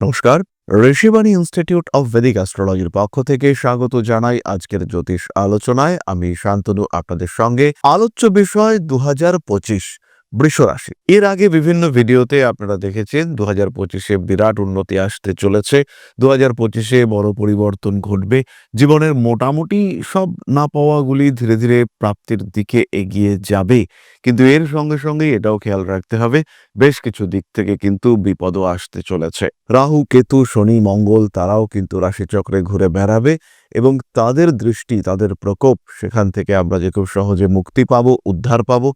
নমস্কার, Rishibani institute of Vedic অ্যাস্ট্রোলজির পক্ষ থেকে স্বাগত জানাই আজকের জ্যোতিষ আলোচনায়। আমি শান্তনু, আপনাদের সঙ্গে। আলোচ্য বিষয় দু হাজার পঁচিশ। বৃষ রাশি এর আগে বিভিন্ন ভিডিওতে আপনারা দেখেছেন দু হাজার পঁচিশে বিরাট উন্নতি আসতে চলেছে। দু হাজার পঁচিশে বড় পরিবর্তন ঘটবে। জীবনের মোটামুটি সব না পাওয়াগুলি ধীরে ধীরে প্রাপ্তির দিকে এগিয়ে যাবে। কিন্তু এর সঙ্গে সঙ্গে এটাও খেয়াল রাখতে হবে, বেশ কিছু দিক থেকে কিন্তু বিপদও আসতে চলেছে। রাহু, কেতু, শনি, মঙ্গল তারাও কিন্তু রাশিচক্রে ঘুরে বেড়াবে এবং তাদের দৃষ্টি, তাদের প্রকোপ, সেখান থেকে আমরা যে খুব সহজে মুক্তি পাবো, উদ্ধার পাবো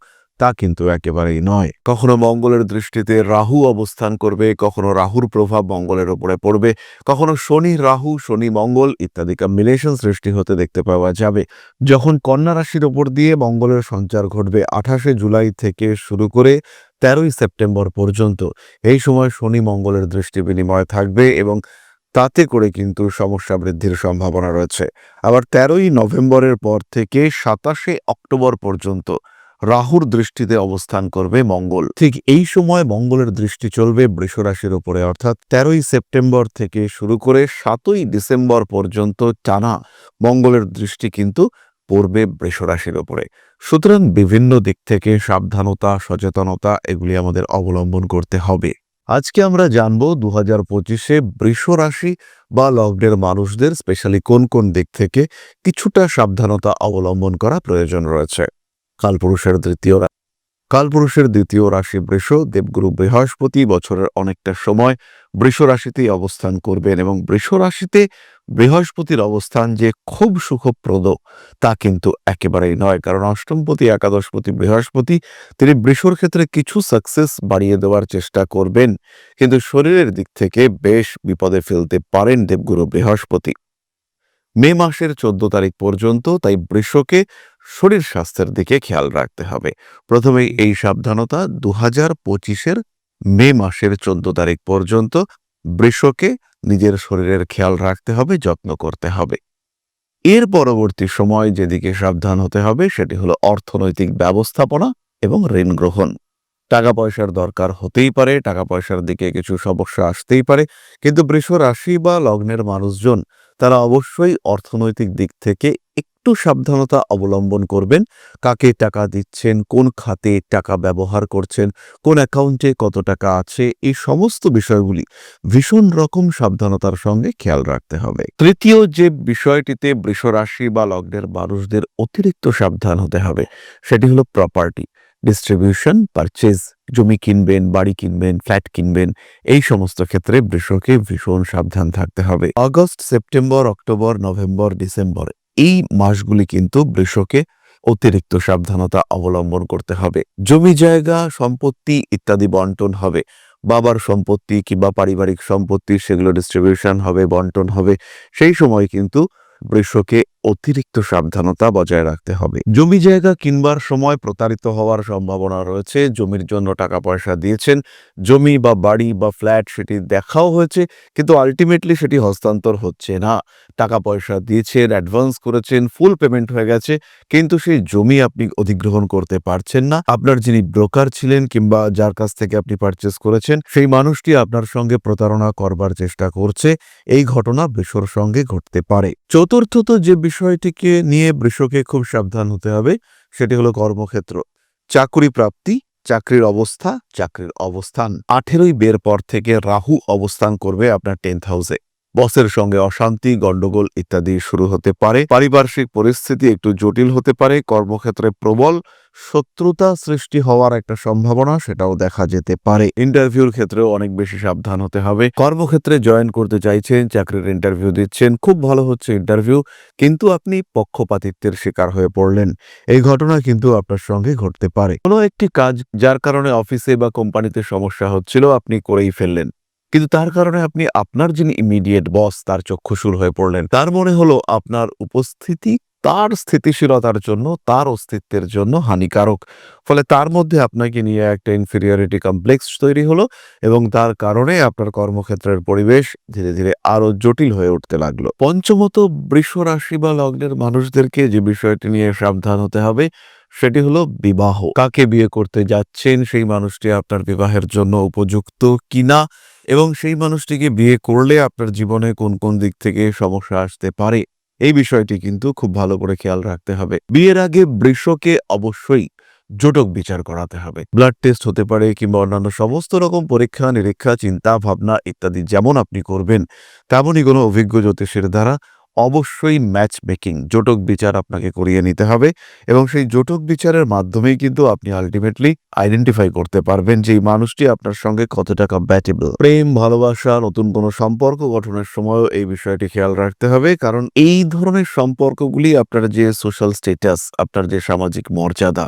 তা কিন্তু একেবারেই নয়। কখনো মঙ্গলের দৃষ্টিতে রাহু অবস্থান করবে, কখনো রাহুর প্রভাব মঙ্গলের উপরে পড়বে, কখনো শনি, রাহু, শনি, মঙ্গল ইত্যাদি কম্বিনেশন সৃষ্টি হতে দেখতে পাওয়া যাবে। যখন কন্যা রাশির ওপর দিয়ে মঙ্গলের সঞ্চার ঘটবে আঠাশে জুলাই থেকে শুরু করে তেরোই সেপ্টেম্বর পর্যন্ত, এই সময় শনি মঙ্গলের দৃষ্টি বিনিময় থাকবে এবং তাতে করে কিন্তু সমস্যা বৃদ্ধির সম্ভাবনা রয়েছে। আবার তেরোই নভেম্বরের পর থেকে সাতাশে অক্টোবর পর্যন্ত রাহুর দৃষ্টিতে অবস্থান করবে মঙ্গল। ঠিক এই সময় মঙ্গলের দৃষ্টি চলবে বৃষ রাশির উপরে, অর্থাৎ তেরোই সেপ্টেম্বর থেকে শুরু করে সাতই ডিসেম্বর পর্যন্ত টানা মঙ্গলের দৃষ্টি কিন্তু পড়বে বৃষ রাশির উপরে। সুতরাং বিভিন্ন দিক থেকে সাবধানতা, সচেতনতা এগুলি আমাদের অবলম্বন করতে হবে। আজকে আমরা জানব দু হাজার পঁচিশে বৃষরাশি বা লগ্নের মানুষদের স্পেশালি কোন কোন দিক থেকে কিছুটা সাবধানতা অবলম্বন করা প্রয়োজন রয়েছে। কালপুরুষের দ্বিতীয় কালপুরুষের দ্বিতীয় রাশি বৃষ, দেবগুরু বৃহস্পতি, বছরের অনেকটা সময় বৃষ রাশিতেই অবস্থান করবেন এবং বৃষ রাশিতে বৃহস্পতির অবস্থান যে খুব সুখপ্রদ, তা কিন্তু একেবারেই নয়। কারণ অষ্টমপতি, একাদশপতি, বৃহস্পতি, তিনি বৃষর ক্ষেত্রে কিছু সাকসেস বাড়িয়ে দেওয়ার চেষ্টা করবেন। কিন্তু শরীরের দিক থেকে বেশ বিপদে ফেলতে পারেন দেবগুরু বৃহস্পতি। মে মাসের চোদ্দ তারিখ পর্যন্ত তাই বৃষকে শরীর স্বাস্থ্যের দিকে খেয়াল রাখতে হবে। প্রথমেই এই সাবধানতা দু হাজার পঁচিশের মে মাসের চোদ্দ তারিখ পর্যন্ত বৃষকে নিজের শরীরের খেয়াল রাখতে হবে, যত্ন করতে হবে। এর পরবর্তী সময় যেদিকে সাবধান হতে হবে সেটি হলো অর্থনৈতিক ব্যবস্থাপনা এবং ঋণ গ্রহণ। টাকা পয়সার দরকার হতেই পারে, টাকা পয়সার দিকে কিছু সমস্যা আসতেই পারে, কিন্তু বৃষ রাশি বা লগ্নের মানুষজন তারা অবশ্যই অর্থনৈতিক দিক থেকে একটু সাবধানতা অবলম্বন করবেন। কাকে টাকা দিচ্ছেন? কোন খাতে টাকা ব্যবহার করছেন? কোন অ্যাকাউন্টে কত টাকা আছে? এই সমস্ত বিষয়গুলি ভীষণ রকম সাবধানতার সঙ্গে খেয়াল রাখতে হবে। তৃতীয় যে বিষয়টিতে বৃষ রাশি বা লগ্নের মানুষদের অতিরিক্ত সাবধান হতে হবে, সেটি হলো প্রপার্টি ডিস্ট্রিবিউশন পারচেজ জমি কিনবেন, বাড়ি কিনবেন ফ্ল্যাট কিনবেন, এই সমস্ত ক্ষেত্রে বৃষকে ভীষণ সাবধান থাকতে হবে। August September October November December এই মাসগুলি কিন্তু বৃষকে অতিরিক্ত সাবধানতা অবলম্বন করতে হবে। জমি জায়গা, সম্পত্তি ইত্যাদি বন্টন হবে। বাবার সম্পত্তি কিংবা পারিবারিক সম্পত্তি, সেগুলো ডিস্ট্রিবিউশন হবে, বন্টন হবে। সেই সময় কিন্তু বৃষকে অতিরিক্ত সাবধানতা বজায় রাখতে হবে। জমি জায়গা কিনবার সময় প্রতারিত হওয়ার সম্ভাবনা রয়েছে। জমির জন্য টাকা পয়সা দিয়েছেন। জমি বা বাড়ি বা ফ্ল্যাট সেটি দেখাও হয়েছে, কিন্তু আলটিমেটলি সেটি হস্তান্তর হচ্ছে না। টাকা পয়সা দিয়েছেন, অ্যাডভান্স করেছেন, ফুল পেমেন্ট হয়ে গেছে, কিন্তু সেই জমি আপনি অধিগ্রহণ করতে পারছেন না। আপনার যিনি ব্রোকার ছিলেন কিংবা যার কাছ থেকে আপনি পারচেস করেছেন, সেই মানুষটি আপনার সঙ্গে প্রতারণা করবার চেষ্টা করছে। এই ঘটনা বৃষর সঙ্গে ঘটতে পারে। চতুর্থত যে বিষয়টিকে নিয়ে বৃষকে খুব সাবধান হতে হবে, সেটি হলো কর্মক্ষেত্র। চাকরি প্রাপ্তি, চাকরির অবস্থা, চাকরির অবস্থান। আঠেরোই বের পর থেকে রাহু অবস্থান করবে আপনার টেন্থ হাউসে বসের সঙ্গে অশান্তি গন্ডগোল ইত্যাদি শুরু হতে পারে। পারিপার্শ্বিক পরিস্থিতি একটু জটিল হতে পারে। কর্মক্ষেত্রে প্রবল শত্রুতা সৃষ্টি হওয়ার একটা সম্ভাবনা সেটাও দেখা যেতে পারে। ইন্টারভিউর ক্ষেত্রেও অনেক বেশি সাবধান হতে হবে। কর্মক্ষেত্রে জয়েন করতে চাইছেন, চাকরির ইন্টারভিউ দিচ্ছেন, খুব ভালো হচ্ছে ইন্টারভিউ, কিন্তু আপনি পক্ষপাতিত্বের শিকার হয়ে পড়লেন। এই ঘটনা কিন্তু আপনার সঙ্গে ঘটতে পারে। কোনো একটি কাজ যার কারণে অফিসে বা কোম্পানিতে সমস্যা হচ্ছিল, আপনি করেই ফেললেন। কিন্তু তার কারণে আপনি আপনার যিনি ইমিডিয়েট বস, তার চক্ষুশূল হয়ে পড়লেন। তার মনে হলো আপনার উপস্থিতি তার স্থিতিশীলতার জন্য, তার অস্তিত্বের জন্য হানিকারক। ফলে তার মধ্যে আপনাকে নিয়ে একটা ইনফিরিয়রিটি কমপ্লেক্স তৈরি হলো এবং তার কারণে আপনার কর্মক্ষেত্রের পরিবেশ ধীরে ধীরে আরও জটিল হয়ে উঠতে লাগল। পঞ্চমত, বৃষ রাশি বা লগ্নের মানুষদেরকে যে বিষয়টি নিয়ে সাবধান হতে হবে, সেটি হলো বিবাহ। কাকে বিয়ে করতে যাচ্ছেন, সেই মানুষটি আপনার বিবাহের জন্য উপযুক্ত কিনা এবং সেই মানুষটিকে বিয়ে করলে আপনার জীবনে কোন কোন দিক থেকে সমস্যা আসতে পারে? এই বিষয়টি কিন্তু খুব ভালো করে খেয়াল রাখতে হবে। বিয়ের আগে বৃষকে অবশ্যই জোটক বিচার করাতে হবে। ব্লাড টেস্ট হতে পারে কিংবা অন্যান্য সমস্ত রকম পরীক্ষা, নিরীক্ষা, চিন্তা, ভাবনা ইত্যাদি যেমন আপনি করবেন, তেমনই কোনো অভিজ্ঞ জ্যোতিষের দ্বারা অবশ্যই ম্যাচ মেকিং জোটক বিচার আপনাকে করিয়ে নিতে হবে এবং সেই জোটক বিচারের মাধ্যমেই কিন্তু আপনি আলটিমেটলি আইডেন্টিফাই করতে পারবেন যে এই মানুষটি আপনার সঙ্গে কতটা কম্প্যাটেবল প্রেম, ভালোবাসা, নতুন কোনো সম্পর্ক গঠনের সময়ও এই বিষয়টি খেয়াল রাখতে হবে কারণ এই ধরনের সম্পর্কগুলি আপনার যে সোশ্যাল স্ট্যাটাস আপনার যে সামাজিক মর্যাদা,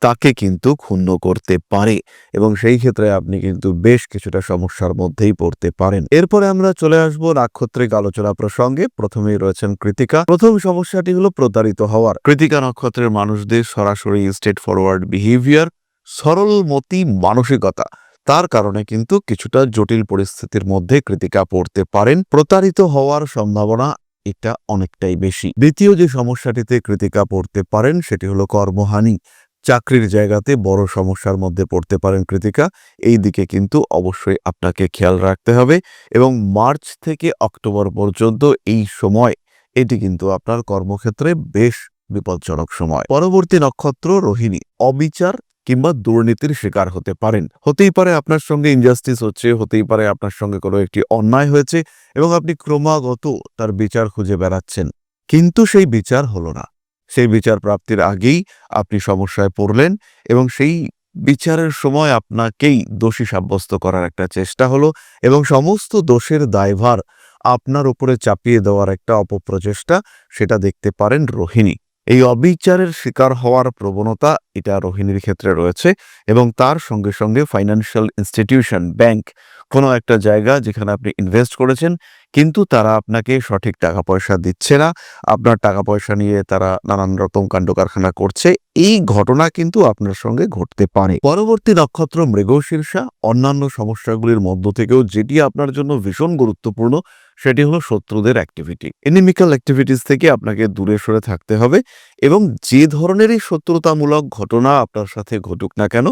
তাকে কিন্তু ক্ষুণ্ণ করতে পারে এবং সেই ক্ষেত্রে আপনি কিন্তু বেশ কিছুটা সমস্যার মধ্যেই পড়তে পারেন। এরপরে আমরা চলে আসব নাক্ষত্রিক আলোচনা প্রসঙ্গে। প্রথমেই রয়েছেন কৃতিকা। প্রথম সমস্যাটি হলো প্রতারিত হওয়ার। কৃতিকা নক্ষত্রের মানুষদের সরাসরি স্টেট ফরওয়ার্ড বিহেভিয়ার সরলমতি মানসিকতা। তার কারণে কিন্তু কিছুটা জটিল পরিস্থিতির মধ্যে কৃতিকা পড়তে পারেন। প্রতারিত হওয়ার সম্ভাবনা এটা অনেকটাই বেশি। দ্বিতীয় যে সমস্যাটিতে কৃতিকা পড়তে পারেন সেটি হলো কর্মহানি। চাকরির জায়গাতে বড় সমস্যার মধ্যে পড়তে পারেন কৃতিকা। এই দিকে কিন্তু অবশ্যই আপনাকে খেয়াল রাখতে হবে এবং মার্চ থেকে অক্টোবর পর্যন্ত এই সময়, এটি কিন্তু আপনার কর্মক্ষেত্রে বেশ বিপজ্জনক সময়। পরবর্তী নক্ষত্র রোহিণী, অবিচার কিংবা দুর্নীতির শিকার হতে পারেন। হতেই পারে আপনার সঙ্গে ইনজাস্টিস হচ্ছে, হতেই পারে আপনার সঙ্গে কোনো একটি অন্যায় হয়েছে এবং আপনি ক্রমাগত তার বিচার খুঁজে বেড়াচ্ছেন। কিন্তু সেই বিচার হলো না। সেই বিচার প্রাপ্তির আগেই আপনি সমস্যায় পড়লেন এবং সেই বিচারের সময় আপনাকেই দোষী সাব্যস্ত করার একটা চেষ্টা হলো এবং সমস্ত দোষের দায়ভার আপনার উপরে চাপিয়ে দেওয়ার একটা অপপ্রচেষ্টা সেটা দেখতে পারেন রোহিণী। এই অবিচারের শিকার হওয়ার প্রবণতা এটা রোহিণীর ক্ষেত্রে রয়েছে এবং তার সঙ্গে সঙ্গে ফাইন্যান্সিয়াল ইনস্টিটিউশন ব্যাংক কোনো একটা জায়গা যেখানে আপনি ইনভেস্ট করেছেন কিন্তু তারা আপনাকে সঠিক টাকা পয়সা দিচ্ছে না। আপনার টাকা পয়সা নিয়ে তারা নানান রকম কাণ্ড কারখানা করছে। এই ঘটনা কিন্তু আপনার সঙ্গে ঘটতে পারে। পরবর্তী নক্ষত্র মৃগশীর্ষা। অন্যান্য সমস্যাগুলির মধ্য থেকেও যেটি আপনার জন্য ভীষণ গুরুত্বপূর্ণ সেটি হলো শত্রুদের অ্যাক্টিভিটি এনিমিক্যাল অ্যাক্টিভিটিস থেকে আপনাকে দূরে সরে থাকতে হবে এবং যে ধরনেরই শত্রুতামূলক ঘটনা আপনার সাথে ঘটুক না কেন,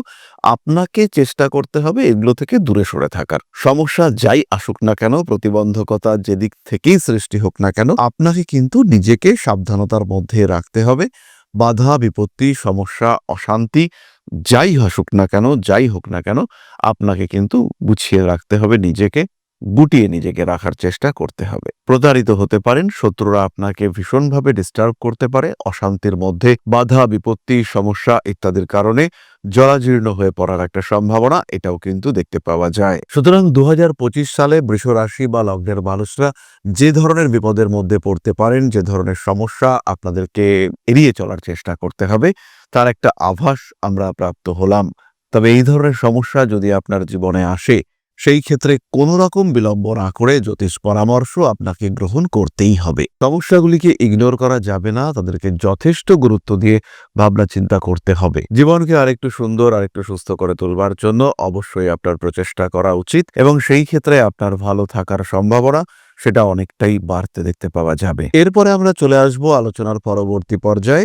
আপনাকে চেষ্টা করতে হবে এগুলো থেকে দূরে সরে থাকার। সমস্যা যাই আসুক না কেন, প্রতিবন্ধকতা যেদিক থেকেই সৃষ্টি হোক না কেন, আপনাকে কিন্তু নিজেকে সাবধানতার মধ্যে রাখতে হবে। বাধা, বিপত্তি, সমস্যা, অশান্তি যাই আসুক না কেন, যাই হোক না কেন, আপনাকে কিন্তু গুছিয়ে রাখতে হবে নিজেকে। গুটিয়ে নিজেকে রাখার চেষ্টা করতে হবে। প্রতারিত হতে পারেন, শত্রুরা আপনাকে ভীষণভাবে ডিস্টার্ব করতে পারে, অশান্তির মধ্যে বাধা, বিপত্তি, সমস্যা ইত্যাদির কারণে জরাজীর্ণ হয়ে পড়ার একটা সম্ভাবনা, এটাও কিন্তু দেখতে পাওয়া যায়। সুতরাং দুহাজার পঁচিশ সালে বৃষ রাশি বা লগ্নের মানুষরা যে ধরনের বিপদের মধ্যে পড়তে পারেন, যে ধরনের সমস্যা আপনাদেরকে এড়িয়ে চলার চেষ্টা করতে হবে, তার একটা আভাস আমরা প্রাপ্ত হলাম। তবে এই ধরনের সমস্যা যদি আপনার জীবনে আসে সেই ক্ষেত্রে কোনো রকম বিলম্ব না করে জ্যোতিষ পরামর্শ আপনাকে গ্রহণ করতেই হবে। সমস্যাগুলিকে ইগনোর করা যাবে না, তাদেরকে যথেষ্ট গুরুত্ব দিয়ে ভাবনা চিন্তা করতে হবে। জীবনকে আরেকটু সুন্দর, আরেকটু সুস্থ করে তুলবার জন্য অবশ্যই আপনার প্রচেষ্টা করা উচিত এবং সেই ক্ষেত্রে আপনার ভালো থাকার সম্ভাবনা সেটা অনেকটাই বাড়তে দেখতে পাওয়া যাবে। এরপরে আমরা চলে আসব আলোচনার পরবর্তী পর্যায়ে।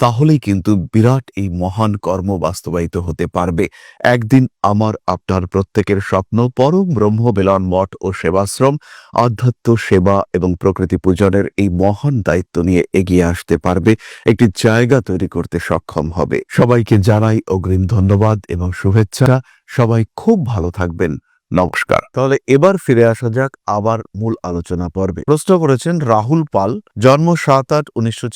তাহলেই কিন্তু বিরাট এই মহান কর্ম বাস্তবায়িত হতে পারবে। একদিন আমার, আপনার প্রত্যেকের স্বপ্ন পরম ব্রহ্ম বেলন মঠ ও সেবাশ্রম, আধ্যাত্ম সেবা এবং প্রকৃতি পূজনের এই মহান দায়িত্ব নিয়ে এগিয়ে আসতে পারবে। একটি জায়গা তৈরি করতে সক্ষম হবে। সবাইকে জানাই অগ্রিম ধন্যবাদ এবং শুভেচ্ছা। সবাই খুব ভালো থাকবেন। নমস্কার। তাহলে এবার ফিরে আসা যাক আবার মূল আলোচনা পর্বে। প্রশ্ন করেছেন রাহুল পাল, জন্ম সাত আট উনিশশো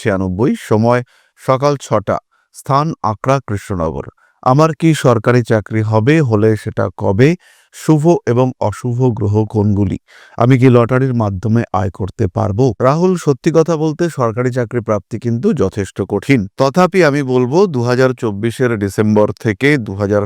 সময় সকাল ছটা। স্থান আকরা কৃষ্ণনগর আমার কি সরকারি চাকরি হবে হলে সেটা কবে? শুভ এবং অশুভ গ্রহ কোনগুলি? আমি কি লটারির মাধ্যমে আয় করতে পারব? রাহুল, সত্যি কথা বলতে সরকারি চাকরি প্রাপ্তি কিন্তু যথেষ্ট কঠিন। তথাপি আমি বলব দু হাজার ডিসেম্বর থেকে দু হাজার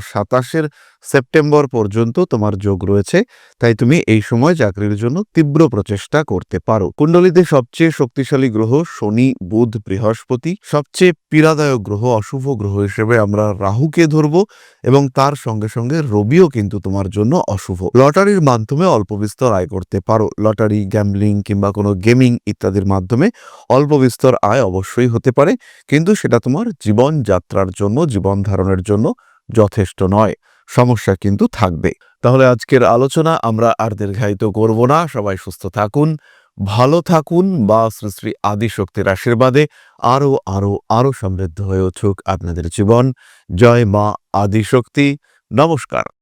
সেপ্টেম্বর পর্যন্ত তোমার যোগ রয়েছে। তাই তুমি এই সময় চাকরির জন্য তীব্র প্রচেষ্টা করতে পারো। কুণ্ডলিতে সবচেয়ে শক্তিশালী গ্রহ শনি, বুধ, বৃহস্পতি। সবচেয়ে পীড়াদায়ক গ্রহ, অশুভ গ্রহ হিসেবে আমরা রাহুকে ধরব এবং তার সঙ্গে সঙ্গে রবিও কিন্তু তোমার জন্য অশুভ। লটারির মাধ্যমে অল্প বিস্তর আয় করতে পারো। লটারি গ্যাম্বলিং কিংবা কোনো গেমিং ইত্যাদির মাধ্যমে অল্প বিস্তর আয় অবশ্যই হতে পারে, কিন্তু সেটা তোমার জীবন যাত্রার জন্য, জীবন ধারণের জন্য যথেষ্ট নয়। সমস্যা কিন্তু থাকবে। তাহলে আজকের আলোচনা আমরা আর দীর্ঘায়িত করব না। সবাই সুস্থ থাকুন, ভালো থাকুন বা শ্রী শ্রী আদিশক্তির আশীর্বাদে আরও আরও আরও সমৃদ্ধ হয়ে উঠুক আপনাদের জীবন। জয় মা আদিশক্তি। নমস্কার।